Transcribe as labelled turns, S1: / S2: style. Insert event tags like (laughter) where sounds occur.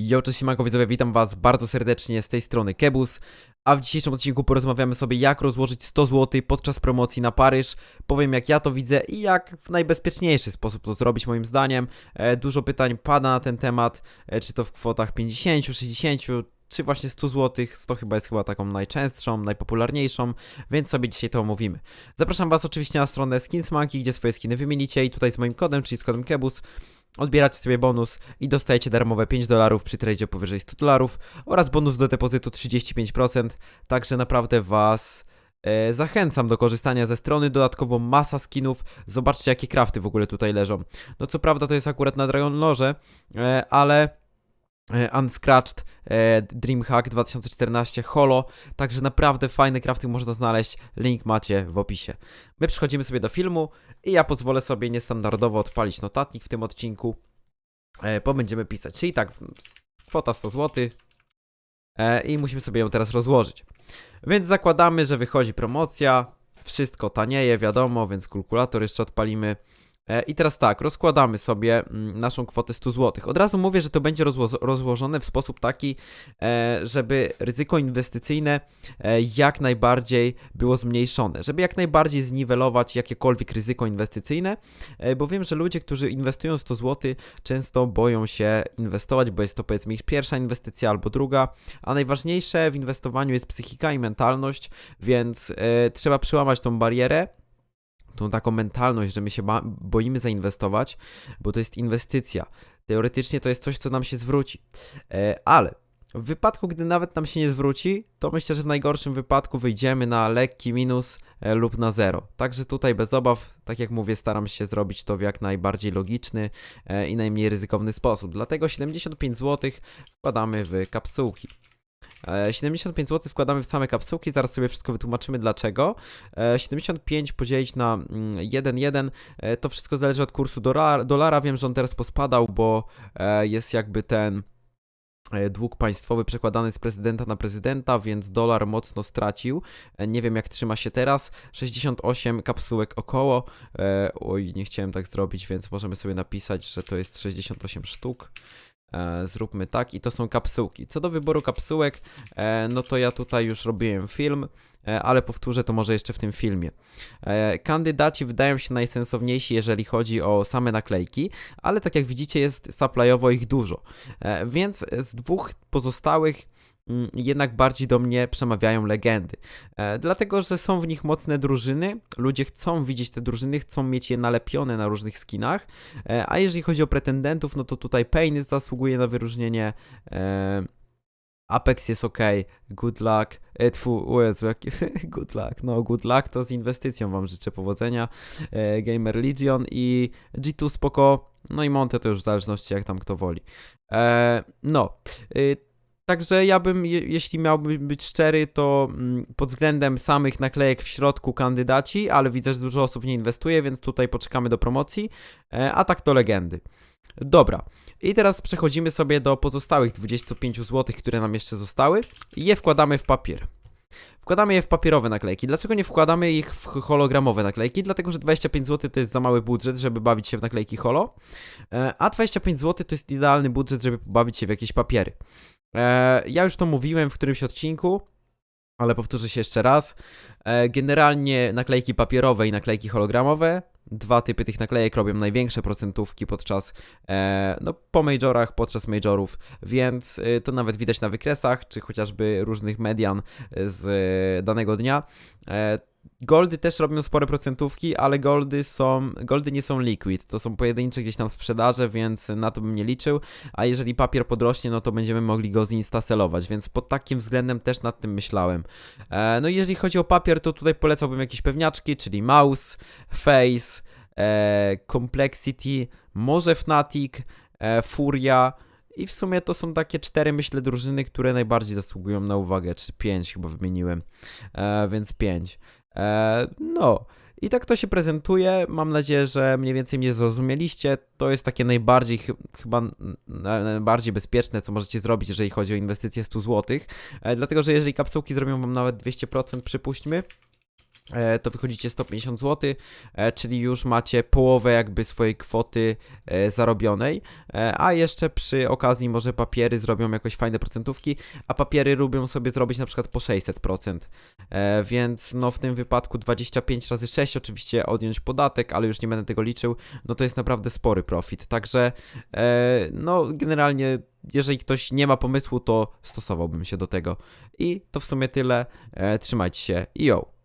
S1: Jo, cześć siemanko widzowie, witam was bardzo serdecznie z tej strony Kebus, a w dzisiejszym odcinku porozmawiamy sobie jak rozłożyć 100 zł podczas promocji na Paryż, powiem jak ja to widzę i jak w najbezpieczniejszy sposób to zrobić moim zdaniem. E, dużo pytań pada na ten temat, e, czy to w kwotach 50, 60, czy właśnie 100 zł, 100 chyba jest chyba taką najczęstszą, najpopularniejszą, więc sobie dzisiaj to omówimy. Zapraszam was oczywiście na stronę Skinsmonkey, gdzie swoje skiny wymienicie i tutaj z moim kodem, czyli z kodem Kebus, odbieracie sobie bonus i dostajecie darmowe 5 dolarów przy tradzie powyżej 100 dolarów oraz bonus do depozytu 35%, także naprawdę Was e, zachęcam do korzystania ze strony, dodatkowo masa skinów, zobaczcie jakie krafty w ogóle tutaj leżą. No co prawda to jest akurat na Dragon e, ale Unscratched, e, Dreamhack 2014 Holo, także naprawdę fajne crafty można znaleźć, link macie w opisie. My przechodzimy sobie do filmu i ja pozwolę sobie niestandardowo odpalić notatnik w tym odcinku, e, bo będziemy pisać. Czyli tak, kwota 100 zł e, i musimy sobie ją teraz rozłożyć. Więc zakładamy, że wychodzi promocja, wszystko tanieje, wiadomo, więc kalkulator jeszcze odpalimy. E, I teraz tak, rozkładamy sobie mm, naszą kwotę 100 zł. Od razu mówię, że to będzie rozło- rozłożone w sposób taki, e, żeby ryzyko inwestycyjne e, jak najbardziej było zmniejszone, żeby jak najbardziej zniwelować jakiekolwiek ryzyko inwestycyjne, bo wiem, że ludzie, którzy inwestują 100 zł, często boją się inwestować, bo jest to powiedzmy ich pierwsza inwestycja albo druga, a najważniejsze w inwestowaniu jest psychika i mentalność, więc trzeba przełamać tą barierę. Tą taką mentalność, że my się boimy zainwestować, bo to jest inwestycja. Teoretycznie to jest coś, co nam się zwróci. E, ale w wypadku, gdy nawet nam się nie zwróci, to myślę, że w najgorszym wypadku wyjdziemy na lekki minus e, lub na zero. Także tutaj bez obaw, tak jak mówię, staram się zrobić to w jak najbardziej logiczny e, i najmniej ryzykowny sposób. Dlatego 75 zł wkładamy w kapsułki. E, 75 zł wkładamy w same kapsułki, zaraz sobie wszystko wytłumaczymy dlaczego. E, 75 podzielić na mm, 1,1 e, to wszystko zależy od kursu dolara. Wiem, że on teraz pospadał, bo e, jest jakby ten e, dług państwowy przekładany z prezydenta na prezydenta, więc dolar mocno stracił. E, Nie wiem jak trzyma się teraz. 68 kapsułek około. E, oj, nie chciałem tak zrobić, więc możemy sobie napisać, że to jest 68 sztuk. E, zróbmy tak i to są kapsułki. Co do wyboru kapsułek, e, no to ja tutaj już robiłem film, e, ale powtórzę to może jeszcze w tym filmie. Kandydaci wydają się najsensowniejsi, jeżeli chodzi o same naklejki, ale tak jak widzicie jest supplyowo ich dużo. Więc z dwóch pozostałych jednak bardziej do mnie przemawiają legendy. E, dlatego, że są w nich mocne drużyny, ludzie chcą widzieć te drużyny, chcą mieć je nalepione na różnych skinach, e, a jeżeli chodzi o pretendentów, no to tutaj Pain zasługuje na wyróżnienie, e, Apex jest ok, good luck, e, tfu, o Jezu, jaki, (laughs) good luck, no good luck to z inwestycją wam życzę powodzenia, e, Gamer Legion i G2 spoko, no i Monte to już w zależności jak tam kto woli. E, no, y, Także ja bym, je, jeśli miałbym być szczery, to mm, pod względem samych naklejek w środku kandydaci, ale widzę, że dużo osób nie inwestuje, więc tutaj poczekamy do promocji, e, a tak to legendy. Dobra, i teraz przechodzimy sobie do pozostałych 25 zł, które nam jeszcze zostały i je wkładamy w papier. Wkładamy je w papierowe naklejki. Dlaczego nie wkładamy ich w hologramowe naklejki? Dlatego, że 25 zł to jest za mały budżet, żeby bawić się w naklejki holo, e, a 25 zł to jest idealny budżet, żeby bawić się w jakieś papiery. E, ja już to mówiłem w którymś odcinku, ale powtórzę się jeszcze raz. E, generalnie naklejki papierowe i naklejki hologramowe. Dwa typy tych naklejek robią największe procentówki podczas, e, no po majorach, podczas majorów, więc to nawet widać na wykresach, czy chociażby różnych median z danego dnia. Goldy też robią spore procentówki, ale goldy są, goldy nie są liquid, to są pojedyncze gdzieś tam sprzedaże, więc na to bym nie liczył, a jeżeli papier podrośnie, no to będziemy mogli go zinstaselować, więc pod takim względem też nad tym myślałem. E, no i jeżeli chodzi o papier, to tutaj polecałbym jakieś pewniaczki, czyli mouse, face, e, complexity, może Fnatic, e, Furia, i w sumie to są takie cztery, myślę, drużyny, które najbardziej zasługują na uwagę, czy pięć chyba wymieniłem, e, więc pięć. E, no, i tak to się prezentuje. Mam nadzieję, że mniej więcej mnie zrozumieliście. To jest takie najbardziej, chy- chyba najbardziej bezpieczne, co możecie zrobić, jeżeli chodzi o inwestycje 100 zł. E, dlatego, że jeżeli kapsułki zrobią wam nawet 200%, przypuśćmy, to wychodzicie 150 zł, e, czyli już macie połowę jakby swojej kwoty e, zarobionej, e, a jeszcze przy okazji może papiery zrobią jakoś fajne procentówki, a papiery lubią sobie zrobić na przykład po 600%, e, więc no w tym wypadku 25 razy 6 oczywiście odjąć podatek, ale już nie będę tego liczył, no to jest naprawdę spory profit, także e, no generalnie jeżeli ktoś nie ma pomysłu, to stosowałbym się do tego. I to w sumie tyle, e, trzymajcie się i yo!